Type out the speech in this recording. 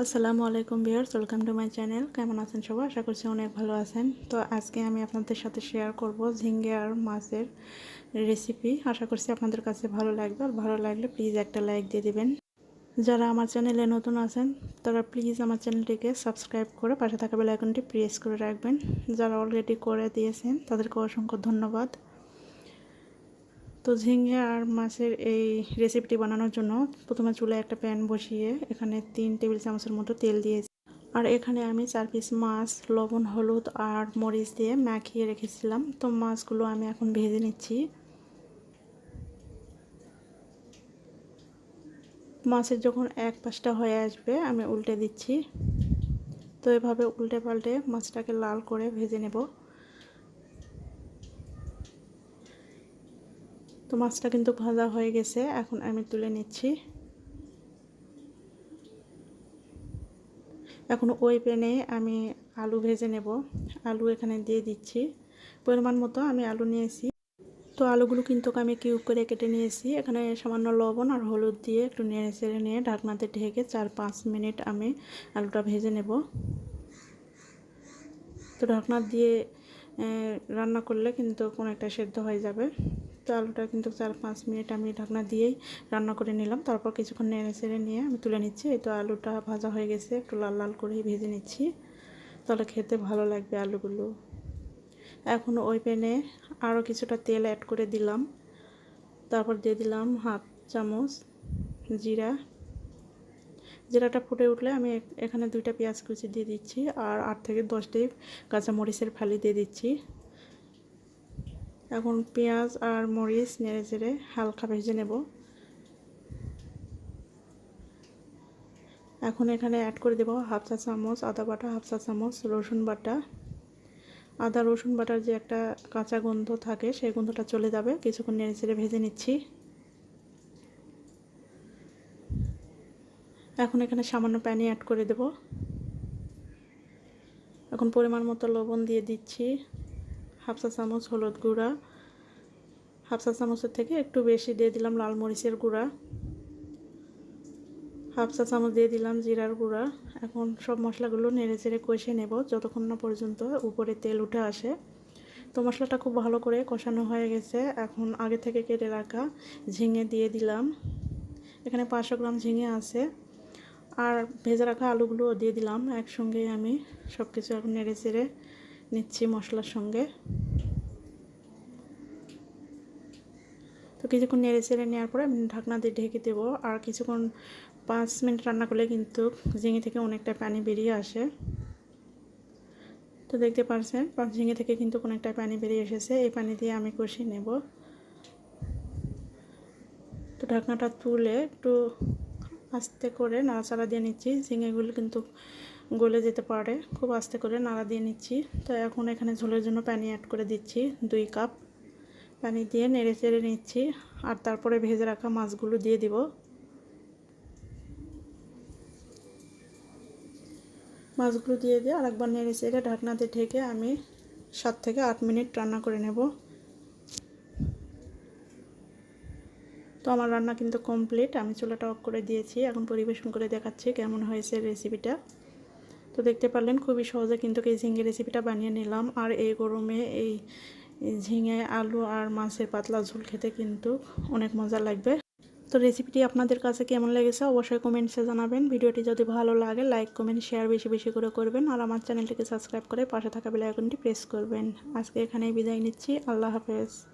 আসসালামু আলাইকুম viewers, welcome to my channel. কেমন আছেন সবাই? আশা করছি অনেক ভালো আছেন। তো আজকে আমি আপনাদের সাথে শেয়ার করব ঝিঙ্গে আর মাছের রেসিপি আশা করছি আপনাদের কাছে ভালো লাগবে। আর ভালো লাগলে প্লিজ একটা লাইক দিয়ে দিবেন। যারা আমার চ্যানেলে নতুন আছেন, তারা প্লিজ আমার চ্যানেলটিকে সাবস্ক্রাইব করে পাশে থাকা বেল আইকনটি প্রেস করে রাখবেন। যারা অলরেডি করে দিয়েছেন, তাদেরকে অসংখ্য ধন্যবাদ। তো ঝিঙে আর মাছের এই রেসিপিটি বানানোর জন্য প্রথমে চুলায় একটা প্যান বসিয়ে এখানে তিন টেবিল চামচের মতো তেল দিয়েছি। আর এখানে আমি চার পিস মাছ, লবণ, হলুদ আর মরিচ দিয়ে মাখিয়ে রেখেছিলাম। তো মাছগুলো আমি এখন ভেজে নিচ্ছি। মাছের যখন এক পাশটা হয়ে আসবে, আমি উল্টে দিচ্ছি। তো এভাবে উল্টে পাল্টে মাছটাকে লাল করে ভেজে নেব। তো মাছটা কিন্তু ভাজা হয়ে গেছে, এখন আমি তুলে নিচ্ছি। এখন ওই প্যানে আমি আলু ভেজে নেব। আলু এখানে দিয়ে দিচ্ছি। পরিমাণ মতো আমি আলু নিয়েছি। তো আলুগুলো কিন্তু আমি কিউব করে কেটে নিয়েছি। এখানে সামান্য লবণ আর হলুদ দিয়ে একটু নেড়ে চেড়ে নিয়ে ঢাকনাতে ঢেকে চার পাঁচ মিনিট আমি আলুটা ভেজে নেব। তো ঢাকনা দিয়ে রান্না করলে কিন্তু কোনো একটা সেদ্ধ হয়ে যাবে। তো আলুটা কিন্তু চার পাঁচ মিনিট আমি ঢাকনা দিয়েই রান্না করে নিলাম। তারপর কিছুক্ষণ নেড়ে চেড়ে নিয়ে আমি তুলে নিচ্ছি। এই তো আলুটা ভাজা হয়ে গেছে, একটু লাল লাল করেই ভেজে নিচ্ছি। তাহলে খেতে ভালো লাগবে আলুগুলো। এখন ওই প্যানে আরও কিছুটা তেল অ্যাড করে দিলাম। তারপর দিয়ে দিলাম হাফ চামচ জিরা। জিরাটা ফুটে উঠলে আমি এখানে দুইটা পেঁয়াজ কুচি দিয়ে দিচ্ছি আর আট থেকে দশটি কাঁচামরিচের ফালি দিয়ে দিচ্ছি। এখন পেঁয়াজ আর মরিচ নেড়ে চেড়ে হালকা ভেজে নেব। এখন এখানে অ্যাড করে দেব হাফ চা চামচ আদা বাটা, হাফ চা চামচ রসুন বাটা। আদা, রসুন বাটার যে একটা কাঁচা গন্ধ থাকে, সেই গন্ধটা চলে যাবে। কিছুক্ষণ নেড়ে চেড়ে ভেজে নিচ্ছি। এখন এখানে সামান্য পানি অ্যাড করে দেব। এখন পরিমাণ মতো লবণ দিয়ে দিচ্ছি। হাফ চা চামচ হলুদ গুঁড়া, হাফ চা চামচের থেকে একটু বেশি দিয়ে দিলাম লাল মরিচের গুঁড়া, হাফ চা চামচ দিয়ে দিলাম জিরার গুঁড়া। এখন সব মশলাগুলো নেড়ে চেড়ে কষে নেব যতক্ষণ না পর্যন্ত উপরে তেল উঠে আসে। তো মশলাটা খুব ভালো করে কষানো হয়ে গেছে। এখন আগে থেকে কেটে রাখা ঝিঙে দিয়ে দিলাম। এখানে পাঁচশো গ্রাম ঝিঙে আছে। আর ভেজে রাখা আলুগুলোও দিয়ে দিলাম একসঙ্গে আমি। সব কিছু এখন নেড়ে চেড়ে নিচ্ছি মশলার সঙ্গে। তো কিছুক্ষণ নেড়ে চেড়ে নেওয়ার পরে আমি ঢাকনা দিয়ে ঢেকে দেবো। আর কিছুক্ষণ পাঁচ মিনিট রান্না করলে কিন্তু ঝিঙে থেকে অনেকটা পানি বেরিয়ে আসে। তো দেখতে পাচ্ছেন ঝিঙে থেকে কিন্তু অনেকটা পানি বেরিয়ে এসেছে। এই পানি দিয়ে আমি কষিয়ে নেব। তো ঢাকনাটা তুলে একটু আস্তে করে নাড়াচাড়া দিয়ে নিচ্ছি। ঝিঙেগুলো কিন্তু গলে যেতে পারে। খুব আস্তে করে নাড়া দিয়ে নিচ্ছি। তো এখন এখানে ঝোলের জন্য পানি অ্যাড করে দিচ্ছি দুই কাপ পানি দিয়ে নেড়ে চেড়ে নিচ্ছি। আর তারপরে ভেজে রাখা মাছগুলো দিয়ে দিব। মাছগুলো দিয়ে দিয়ে আরেকবার নেড়ে চেড়ে ঢাকনাতে ঢেকে আমি সাত থেকে আট মিনিট রান্না করে নেব। তো আমার রান্না কিন্তু কমপ্লিট আমি চুলাটা অফ করে দিয়েছি। এখন পরিবেশন করে দেখাচ্ছি কেমন হয়েছে রেসিপিটা তো দেখতে পারলেন খুবই সহজে কিন্তু এই ঝিঙে রেসিপিটা বানিয়ে নিলাম। আর এই গরমে এই ঝিঙে, আলু আর মাছের পাতলা ঝোল খেতে কিন্তু অনেক মজা লাগবে। তো রেসিপিটি আপনাদের কাছে কেমন লেগেছে অবশ্যই কমেন্টসে জানাবেন। ভিডিওটি যদি ভালো লাগে, লাইক, কমেন্ট শেয়ার বেশি বেশি করে করবেন। আর আমার চ্যানেলটিকে সাবস্ক্রাইব করে পাশে থাকা বেলাইকনটি প্রেস করবেন। আজকে এখানেই বিদায় নিচ্ছি। আল্লাহ হাফেজ।